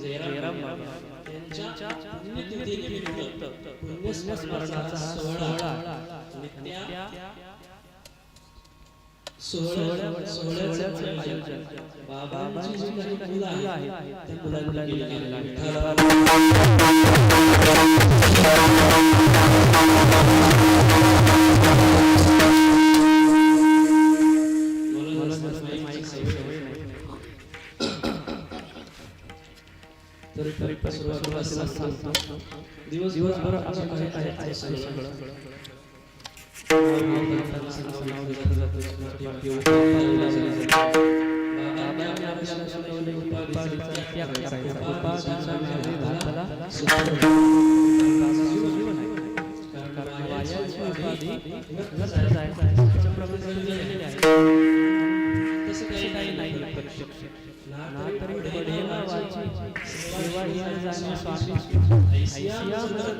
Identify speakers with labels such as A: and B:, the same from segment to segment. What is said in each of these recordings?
A: जयराम जयराम त्यांच्या पुण्यस्मरणार्थ सोहळ्याचं आयोजन बाबा आहे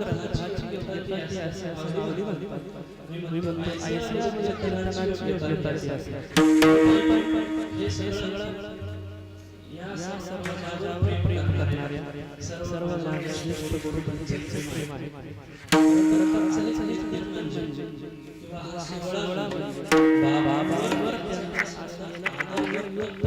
A: अच्छी होती है ऐसे ऐसे होली बनते ऐसे मुझे तेलंगाना अच्छी होती है ऐसे हे सगळं या सर्व माझ्यावर प्रेम करणाऱ्या सर्व माझ्या श्रेष्ठ गुरु पंचचे प्रेम आहे पंचले निर्मल म्हणजे विवाह सोहळा म्हणजे बाबा बरोबर त्यांचा आनंद आनंद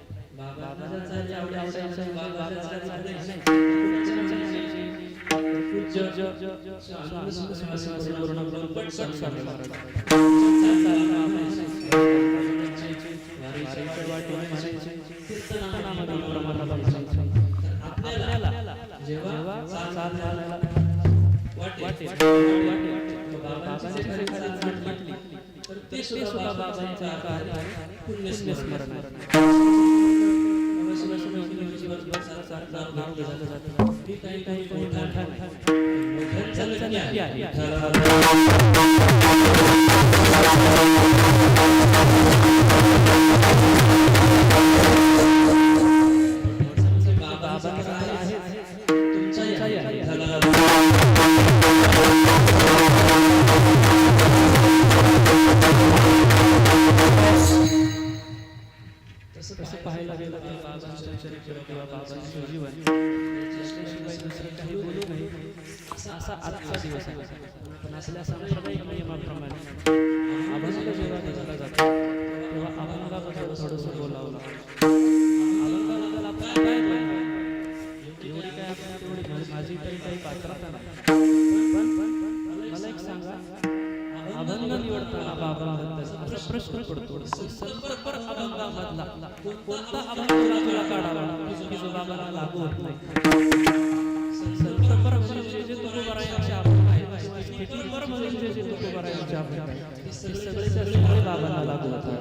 A: ते बाबांच्या बाबांच्या बाबांच्या सुद्धा बाबांचा कार्य पुण्यस्मरण आहे नाव घेतलं जातं ती काही काही मोठा नाही त्यांचं आहे मला एक सांगा. अभंग निवडताना बाबांबद्दल असा प्रश्न पडतो की अभंगामधला कोणता अभंग तुला काढावा की जो बाबाला लागू होत नाही सर्वपर म्हणजे जे तुकोबारायांचे अभंग आहेत म्हणजे जे तुकोबारायांचे अभंग आहेत हे सगळेच्या सगळे बाबांना लागू होतात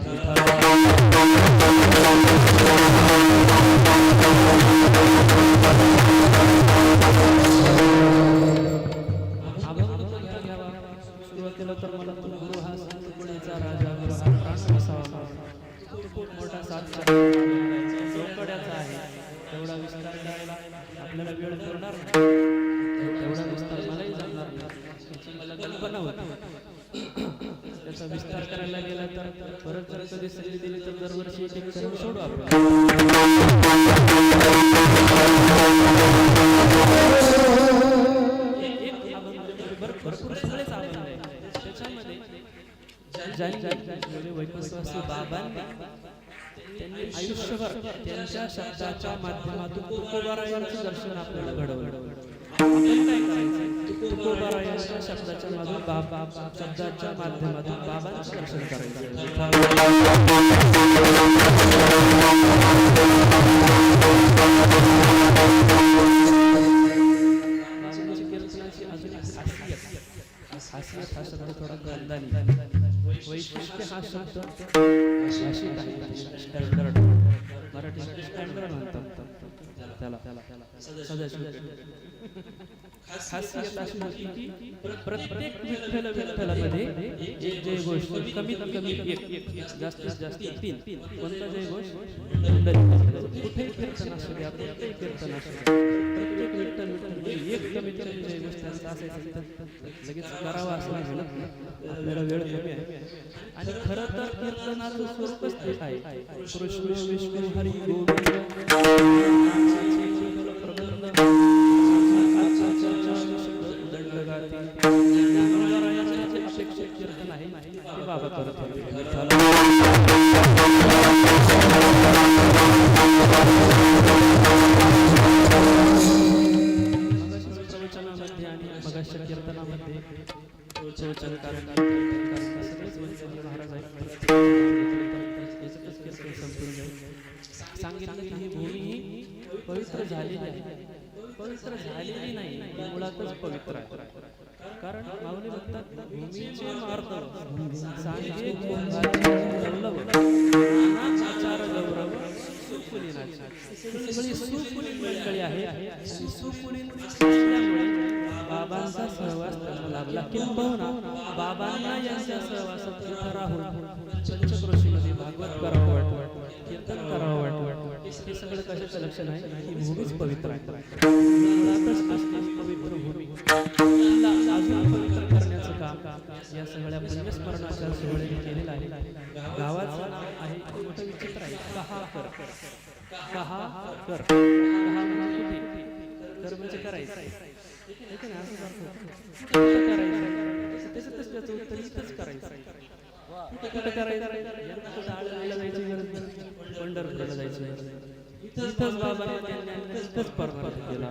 A: ज्यांनी म्हणजे वैकुंठवासी बाबांनी त्यांनी आयुष्यभर त्यांच्या शब्दाच्या माध्यमातून तुकोबारायांचं दर्शन आपल्याला घडवलं. तुकोबारायांच्या शब्दाच्या माध्यमातून बाबा शब्दाच्या माध्यमातून बाबांचं दर्शन करायचं. हा शब्द थोडा गंधानी वैशिष्ट्य हा शब्द भाषिक आहे. स्टँडर्ड मराठी स्टँडर्ड म्हणतात त्याला सदाशिव खासियत अशी होती की प्रत्येक विठ्ठल विठ्ठलामध्ये एक जय घोष कमीत कमी एक जास्तीत जास्त तीन कोणता जय घोष कुठेही कीर्तन असू द्या कुठेही कीर्तन असू द्या प्रत्येक विठ्ठल विठ्ठल एक कमीत कमी जय घोष त्यांचा असायचा लगेच करावा असं नाही म्हणत. आपल्याला वेळ कमी आहे. आणि खरं तर कीर्तनाचं स्वरूपच ते आहे. कृष्ण विष्णू हरी गोविंद. सांगितलं की ही भूमी ही पवित्र झालेली आहे. पवित्र झालेली नाही मुळातच पवित्र आहे. कारण माऊली म्हणतात भूमीचे मार्ग सांगे वल्लभ, नानाचार गौरव सुकुलीनाचे. ही सगळी सुकुलीन मंडळी आहे. सुकुलीन बाबांचा सहवास त्यांना लाभला किंबहुना बाबांना यांच्या सहवासात तिथं राहून पंचक्रोशीमध्ये भागवत करावं वाटतं कीर्तन करावं वाटतं. हे सगळं कशाचं लक्षण आहे? ही भूमीच पवित्र आहे. सगळ्या पुण्यस्मरणाच्या सोहळ्याने केलेला आहे. गावाचं नाव आहे मोठं विचित्र आहे. कहा कर. कहा कर. कहा म्हणजे कर म्हणजे करायचं. आहे की नाही? असंच अर्थ होतो. करायचं? त्याचं उत्तर इथंच करायचं. कुठं करायचं? जायची गरज पंढरपूरला जायची इथंच बाबा इथंच परमार्थ केला.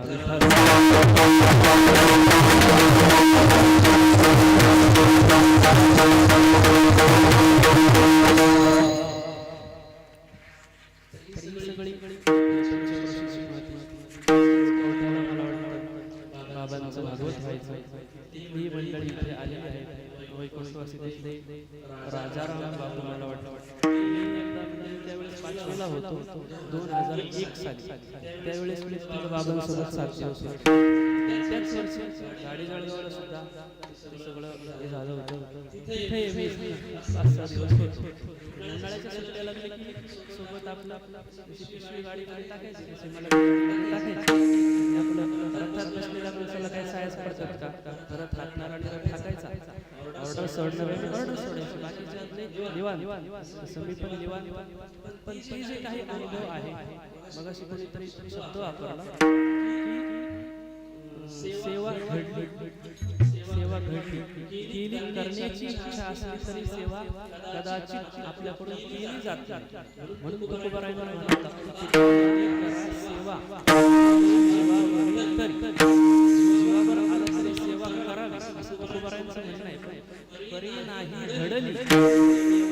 A: गाडी जळगावला सुद्धा सगळं हे झालं होतं. तिथे मी उन्हाळ्याच्या सुट्ट्या की सोबत आपलं अशी गाडी गाडीमध्ये टाकायची कशी मला टाकायची आपलं रथात बसलेल्या माणसाला काही सायस पडतात का परत हातणार आणि टाकायचा ऑर्डर सोडणार ऑर्डर सोडायची बाकीच्या निवान मी पण निवान पण ते जे काही अनुभव आहे मग अशी कोणीतरी शब्द वापरला सेवा घडली सेवा घडली केली करण्याची इच्छा असली तरी सेवा कदाचित आपल्याकडून केली जात म्हणून करा सेवा जीवावर आलं तरी सेवा करावी असं तुकोबारायांचं म्हणणं आहे परी नाही घडली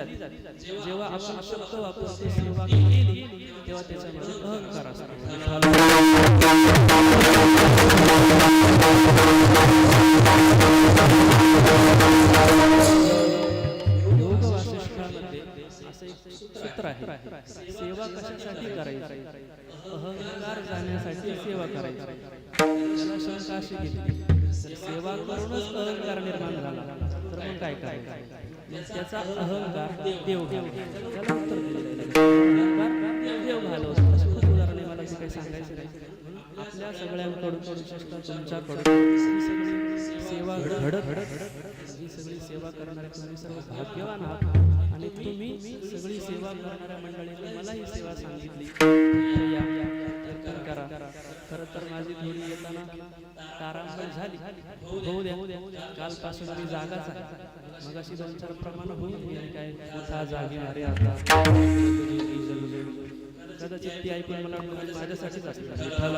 A: जाते जेव्हा आपण शब्द वापरतो सेवा केली तेव्हा त्याच्यामध्ये अहंकार असतो. योग वासिष्ठामध्ये असं एक सूत्र आहे सेवा कशासाठी करायची? अहंकार जाण्यासाठी सेवा करायची. त्याला शंका अशी घेतली तर सेवा करूनच अहंकार निर्माण झाला तर मग काय करायचं? मग त्याचा अहंकार देव घालतो त्याला उत्तर देव घालवतो. उदाहरणे मला काही सांगायचं नाही. आपल्या सगळ्यांकडून विशेषतः तुमच्याकडून सेवा घडत ही सगळी सेवा करणारे तुम्ही सर्व भाग्यवान आहात. आणि तुम्ही सगळी सेवा करणाऱ्या मंडळींनी मला ही सेवा सांगितली. या करा. खरं तर माझी थोडी येताना तारांबळ झाली. होऊ द्या. कालपासून मी जागाच आहे. मग अशी दोन चार प्रमाण होईल काय उठा जागी अरे आता. कदाचित ती ऐकून मला वाटतं माझ्यासाठीच असते विठ्ठला.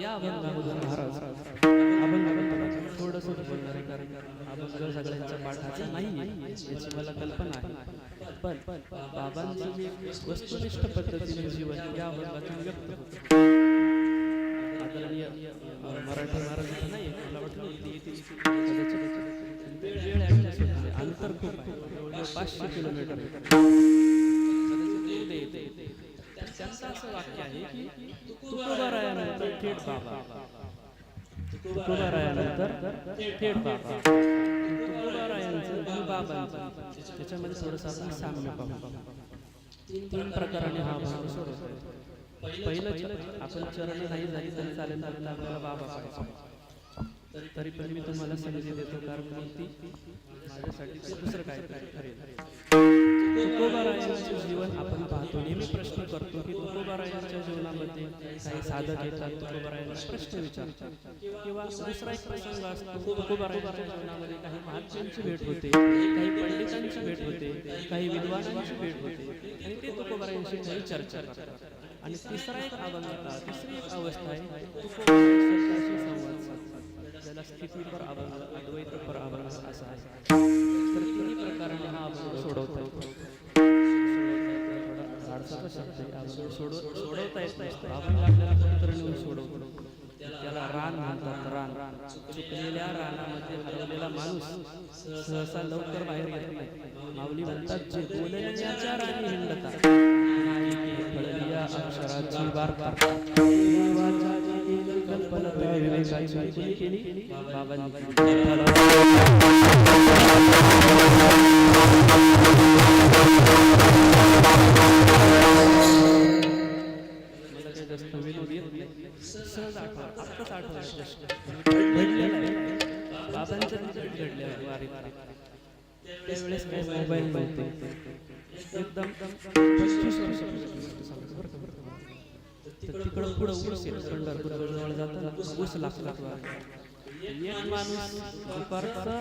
A: या अभंगामधून महाराज. थोडंसं बोलणार आहे कारण अभंग सगळ्यांच्या पाठाचा नाही याची मला कल्पना आहे. पण बाबांचं जे वस्तुनिष्ठ पद्धतीने जीवन या अभंगातून व्यक्त होतं. आदरणीय मराठी महाराज नाही मला वाटलं होती म्हणजे अंतर खूप पाचशे किलोमीटर येते. त्यांचं असं वाक्य आहे की तुकोबारायानंतर थेट बाबा. तुकोबारायानंतर थेट बाबा. तुकोबारायांचं आणि बाबांचं. त्याच्यामध्ये थोडंसं आपण साम्य पाहू तीन प्रकाराने हा भाग सोडवतो. पहिलं आपण चरण नाही झाली तरी चालेल चालेल आपल्याला बाबा पाहिजे तरी पण मी तुम्हाला संधी देतो कारण ती माझ्यासाठी दुसरं काय ठरेल. तुकोबारायांचं जीवन आपण पाहतो नेहमी प्रश्न करतो की तुकोबारायांच्या जीवनामध्ये काही साधक येतात तुकोबारायांना प्रश्न विचारतात. किंवा दुसरा एक प्रसंग असतो तुकोबारायांच्या जीवनामध्ये काही महाराजांची भेट होते काही पंडितांची भेट होते काही विद्वानांची भेट होते आणि ते तुकोबारायांशी काही चर्चा करतात. आणि तिसरा एक अभंग तिसरी एक अवस्था आहे साधतात ज्याला स्थितीपर अभंग अद्वैतपर अभंग असा आहे. तर तिन्ही प्रकाराने हा अभंग सोडवता येतो. शब्द आहे अभंग सोडव सोडवता येत नाही अभंग आपल्याला नेऊन सोडवतो. त्याला रान म्हणतात रान. चुकलेल्या रानामध्ये हरवलेला माणूस सहसा लवकर बाहेर येत नाही. माऊली म्हणतात जे बोलण्याच्या राणी अक्षराची वार्ता त्यावेळेस मोबाईल नव्हते एकदम पस्तीस वर्ष तिकडं पुढं ऊस आहे. पंढरपूर जवळ जाताना ऊस लागतो. एक माणूस दुपारचा